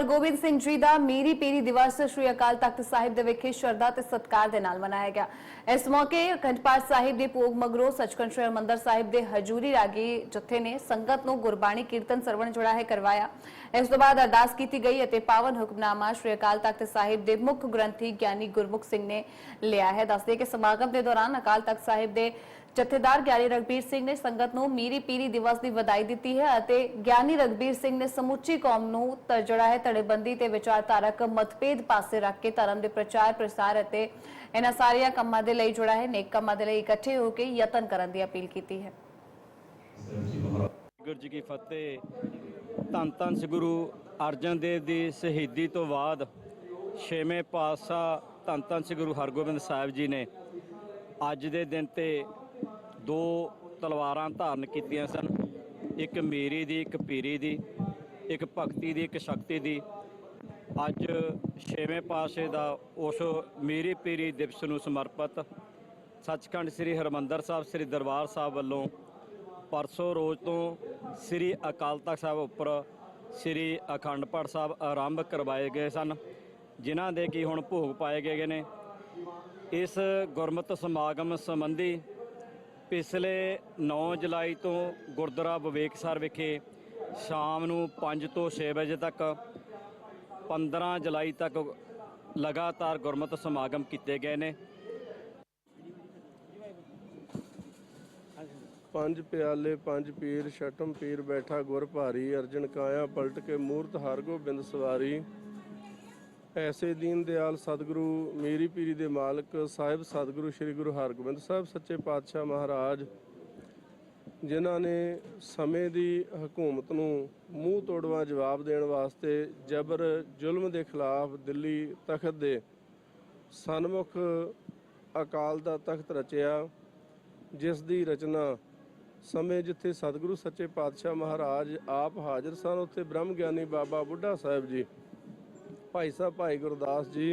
ਹਰਗੋਬਿੰਦ ਸਿੰਘ ਜੀ ਦਾ ਮੀਰੀ ਪੀਰੀ ਦਿਵਸ ਸ੍ਰੀ ਅਕਾਲ ਤਖਤ ਸਾਹਿਬ ਦੇ ਵਿਖੇ ਸ਼ਰਧਾ ਤੇ ਸਤਿਕਾਰ ਦੇ ਨਾਲ ਮਨਾਇਆ ਗਿਆ। ਇਸ ਮੌਕੇ ਅਖੰਡ ਸਾਹਿਬ ਦੇ ਭੋਗ ਮਗਰੋਂ ਸੱਚਖੰਡ ਸ੍ਰੀ ਹਰਿਮੰਦਰ ਸਾਹਿਬ ਦੇ ਹਜੂਰੀ ਰਾਗੀ ਜਥੇ ਨੇ ਸੰਗਤ ਨੂੰ ਗੁਰਬਾਣੀ ਕੀਰਤਨ ਸਰਵਣ ਜਿਹੜਾ ਹੈ ਕਰਵਾਇਆ। ਇਸ ਤੋਂ ਬਾਅਦ ਅਰਦਾਸ ਕੀਤੀ ਗਈ ਅਤੇ ਪਾਵਨ ਹੁਕਮਨਾਮਾ ਸ੍ਰੀ ਅਕਾਲ ਤਖਤ ਸਾਹਿਬ ਦੇ ਮੁੱਖ ਗ੍ਰੰਥੀ ਗਿਆਨੀ ਗੁਰਮੁਖ ਸਿੰਘ ਨੇ ਲਿਆ ਹੈ। ਦੱਸਦੇ ਕਿ ਸਮਾਗਮ ਦੇ ਦੌਰਾਨ ਅਕਾਲ ਤਖਤ ਸਾਹਿਬ ਦੇ ਜਥੇਦਾਰ ਗਿਆਨੀ ਰਗਬੀਰ ਸਿੰਘ ਨੇ ਸੰਗਤ ਨੂੰ ਮੀਰੀ ਪੀਰੀ ਦਿਵਸ ਦੀ ਵਧਾਈ ਦਿੱਤੀ ਹੈ ਅਤੇ ਗਿਆਨੀ ਰਗਬੀਰ ਸਿੰਘ ਨੇ ਸਮੁੱਚੀ ਕੌਮ ਨੂੰ ਜਿਹੜਾ ਹੈ। ਧੜੇਬੰਦੀ ਤੇ ਵਿਚਾਰਧਾਰਕ ਮਤਭੇਦ ਪਾਸੇ ਰੱਖ ਕੇ ਧਰਮ ਦੇ ਪ੍ਰਚਾਰ, ਪ੍ਰਸਾਰ ਅਤੇ ਇਹਨਾਂ ਸਾਰੀਆਂ ਕੰਮਾਂ ਦੇ ਲਈ ਜਿਹੜਾ ਹੈ। ਨੇਕ ਕੰਮਾਂ ਦੇ ਲਈ ਇਕੱਠੇ ਹੋ ਕੇ ਯਤਨ ਕਰਨ ਦੀ ਅਪੀਲ ਕੀਤੀ ਹੈ। ਗੁਰੂ ਜੀ ਕੀ ਫਤਿਹ। ਧੰਨ ਧੰਨ ਸ੍ਰੀ ਅਰਜਨ ਦੇਵ ਦੀ ਸ਼ਹੀਦੀ ਤੋਂ ਬਾਅਦ ਛੇਵੇਂ ਪਾਤਸ਼ਾਹ ਧੰਨ ਧੰਨ ਸ੍ਰੀ ਗੁਰੂ ਹਰਗੋਬਿੰਦ ਸਾਹਿਬ ਜੀ ਨੇ ਅੱਜ ਦੇ ਦਿਨ ਤੇ ਦੋ ਤਲਵਾਰਾਂ ਧਾਰਨ ਕੀਤੀਆਂ ਸਨ। ਇੱਕ ਮੇਰੀ ਦੀ, ਇੱਕ ਪੀਰੀ ਦੀ, ਇੱਕ ਭਗਤੀ ਦੀ, ਇੱਕ ਸ਼ਕਤੀ ਦੀ। ਅੱਜ ਛੇਵੇਂ ਪਾਤਸ਼ਾਹ ਦਾ ਉਸ ਮੇਰੀ ਪੀਰੀ ਦਿਵਸ ਨੂੰ ਸਮਰਪਿਤ ਸੱਚਖੰਡ ਸ੍ਰੀ ਹਰਮੰਦਰ ਸਾਹਿਬ, ਸ੍ਰੀ ਦਰਬਾਰ ਸਾਹਿਬ ਵੱਲੋਂ ਪਰਸੋਂ ਰੋਜ਼ ਤੋਂ ਸ੍ਰੀ ਅਕਾਲ ਤਖਤ ਸਾਹਿਬ ਉੱਪਰ ਸ੍ਰੀ ਅਖੰਡ ਪਾਠ ਸਾਹਿਬ ਆਰੰਭ ਕਰਵਾਏ ਗਏ ਸਨ, ਜਿਨ੍ਹਾਂ ਦੇ ਕੀ ਹੁਣ ਭੋਗ ਪਾਏ ਗਏ ਨੇ। ਇਸ ਗੁਰਮਤਿ ਸਮਾਗਮ ਸੰਬੰਧੀ ਪਿਛਲੇ 9 ਜੁਲਾਈ ਤੋਂ ਗੁਰਦੁਆਰਾ ਵਿਵੇਕਸਰ ਵਿਖੇ ਸ਼ਾਮ ਨੂੰ 5 ਤੋਂ 6 ਵਜੇ ਤੱਕ 15 ਜੁਲਾਈ ਤੱਕ ਲਗਾਤਾਰ ਗੁਰਮਤਿ ਸਮਾਗਮ ਕੀਤੇ ਗਏ ਨੇ। ਪੰਜ ਪਿਆਲੇ, ਪੰਜ ਪੀਰ, ਛਟਮ ਪੀਰ ਬੈਠਾ ਗੁਰ ਭਾਰੀ, ਅਰਜਨ ਕਾਇਆ, ਪਲਟ ਕੇ ਮੂਰਤ ਹਰਗੋਬਿੰਦ ਸਵਾਰੀ। ਐਸੇ ਦੀਨ ਦਿਆਲ ਸਤਿਗੁਰੂ, ਮੇਰੀ ਪੀਰੀ ਦੇ ਮਾਲਕ, ਸਾਹਿਬ ਸਤਿਗੁਰੂ ਸ੍ਰੀ ਗੁਰੂ ਹਰਗੋਬਿੰਦ ਸਾਹਿਬ ਸੱਚੇ ਪਾਤਸ਼ਾਹ ਮਹਾਰਾਜ, ਜਿਨ੍ਹਾਂ ਨੇ ਸਮੇਂ ਦੀ ਹਕੂਮਤ ਨੂੰ ਮੂੰਹ ਤੋੜਵਾ ਜਵਾਬ ਦੇਣ ਵਾਸਤੇ ਜਬਰ ਜ਼ੁਲਮ ਦੇ ਖਿਲਾਫ ਦਿੱਲੀ ਤਖਤ ਦੇ ਸਨਮੁਖ ਅਕਾਲ ਦਾ ਤਖਤ ਰਚਿਆ, ਜਿਸ ਦੀ ਰਚਨਾ ਸਮੇਂ ਜਿੱਥੇ ਸਤਿਗੁਰੂ ਸੱਚੇ ਪਾਤਸ਼ਾਹ ਮਹਾਰਾਜ ਆਪ ਹਾਜ਼ਰ ਸਨ, ਉੱਥੇ ਬ੍ਰਹਮ ਗਿਆਨੀ ਬਾਬਾ ਬੁੱਢਾ ਸਾਹਿਬ ਜੀ ਭਾਈ ਸਾਹਿਬ, ਭਾਈ ਗੁਰਦਾਸ ਜੀ,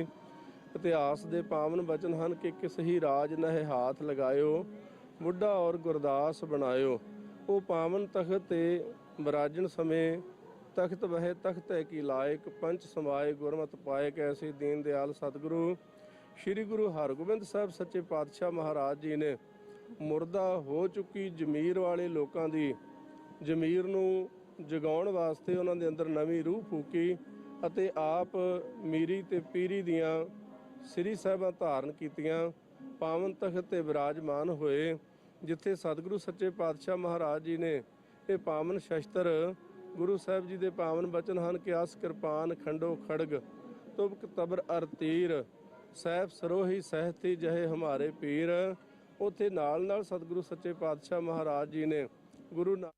ਇਤਿਹਾਸ ਦੇ ਪਾਵਨ ਬਚਨ ਹਨ ਕਿ ਕਿਸ ਹੀ ਰਾਜ ਨਹਿ ਹਾਥ ਲਗਾਇਓ, ਬੁੱਢਾ ਔਰ ਗੁਰਦਾਸ ਬਣਾਇਓ। ਉਹ ਪਾਵਨ ਤਖਤ ਤੇ ਵਿਰਾਜਣ ਸਮੇਂ ਤਖਤ ਵਹਿ ਤਖਤ ਹੈ ਕੀ ਲਾਇਕ ਪੰਚ ਸਮਾਏ ਗੁਰਮਤਿ ਪਾਏ ਕੈਸੇ ਦੀਨ ਦਿਆਲ ਸਤਿਗੁਰੂ। ਸ੍ਰੀ ਗੁਰੂ ਹਰਗੋਬਿੰਦ ਸਾਹਿਬ ਸੱਚੇ ਪਾਤਸ਼ਾਹ ਮਹਾਰਾਜ ਜੀ ਨੇ ਮੁਰਦਾ ਹੋ ਚੁੱਕੀ ਜ਼ਮੀਰ ਵਾਲੇ ਲੋਕਾਂ ਦੀ, ਜ਼ਮੀਰ ਨੂੰ ਜਗਾਉਣ ਵਾਸਤੇ ਉਹਨਾਂ ਦੇ ਅੰਦਰ ਨਵੀਂ ਰੂਹ ਫੂਕੀ। ਅਤੇ ਆਪ ਮੀਰੀ ਤੇ ਪੀਰੀ ਦੀਆਂ ਸ੍ਰੀ ਸਾਹਿਬਾਂ ਧਾਰਨ ਕੀਤੀਆਂ, ਪਾਵਨ ਤਖਤ ਤੇ ਵਿਰਾਜਮਾਨ ਹੋਏ, ਜਿੱਥੇ ਸਤਿਗੁਰੂ ਸੱਚੇ ਪਾਤਸ਼ਾਹ ਮਹਾਰਾਜ ਜੀ ਨੇ ਇਹ ਪਾਵਨ ਸ਼ਸਤਰ ਗੁਰੂ ਸਾਹਿਬ ਜੀ ਦੇ ਪਾਵਨ ਬਚਨ ਹਨ ਕਿ ਆਸ ਕਿਰਪਾਨ, ਖੰਡੋ, ਖੜਗ ਤੁਬਕ ਤਬਰ, ਅਰ, ਤੀਰ ਸਹਿਬ ਸਰੋਹੀ, ਸਹਿਤੀ, ਜਹੇ, ਹਮਾਰੇ, ਪੀਰ। ਉਥੇ ਨਾਲ ਨਾਲ ਸਤਿਗੁਰੂ ਸੱਚੇ ਪਾਤਸ਼ਾਹ ਮਹਾਰਾਜ ਜੀ ਨੇ ਗੁਰੂ ਨਾ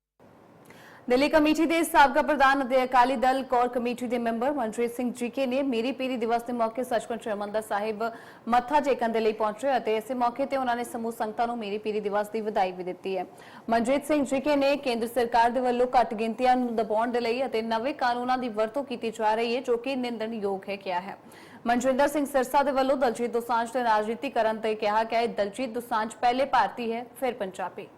ਦਿੱਲੀ ਕਮੇਟੀ ਦੇ ਸਾਬਕਾ ਪ੍ਰਧਾਨ ਅਤੇ ਅਕਾਲੀ ਦਲ ਕੋਰ ਕਮੇਟੀ ਦੇ ਮੈਂਬਰ ਮਨਜੀਤ ਸਿੰਘ ਜੀਕੇ ਨੇ ਮੇਰੀ ਪੀਰੀ ਦਿਵਸ ਦੇ ਮੌਕੇ ਸੱਚਖੰਡ ਸ੍ਰੀ ਸਾਹਿਬ ਮੱਥਾ ਟੇਕਣ ਦੇ ਲਈ ਪਹੁੰਚੇ ਅਤੇ ਇਸੇ ਮੌਕੇ ਤੇ ਉਹਨਾਂ ਨੇ ਸਮੂਹ ਸੰਗਤਾਂ ਨੂੰ ਮੇਰੀ ਪੀਰੀ ਦਿਵਸ ਦੀ ਵਧਾਈ ਵੀ ਦਿੱਤੀ ਹੈ। ਮਨਜੀਤ ਸਿੰਘ ਜੀਕੇ ਨੇ ਕੇਂਦਰ ਸਰਕਾਰ ਦੇ ਵੱਲੋਂ ਘੱਟ ਗਿਣਤੀਆਂ ਨੂੰ ਦਬਾਉਣ ਦੇ ਲਈ ਅਤੇ ਨਵੇਂ ਕਾਨੂੰਨਾਂ ਦੀ ਵਰਤੋਂ ਕੀਤੀ ਜਾ ਰਹੀ ਹੈ, ਜੋ ਕਿ ਨਿੰਦਣਯੋਗ ਹੈ ਕਿਹਾ ਹੈ। ਮਨਜਿੰਦਰ ਸਿੰਘ ਸਿਰਸਾ ਦੇ ਵੱਲੋਂ ਦਲਜੀਤ ਦੋਸਾਂਝ ਦੇ ਰਾਜਨੀਤੀ ਕਰਨ ਤੇ ਕਿਹਾ ਕਿ ਦਲਜੀਤ ਦੋਸਾਂਝ ਪਹਿਲੇ ਭਾਰਤੀ ਹੈ, ਫਿਰ ਪੰਜਾਬੀ।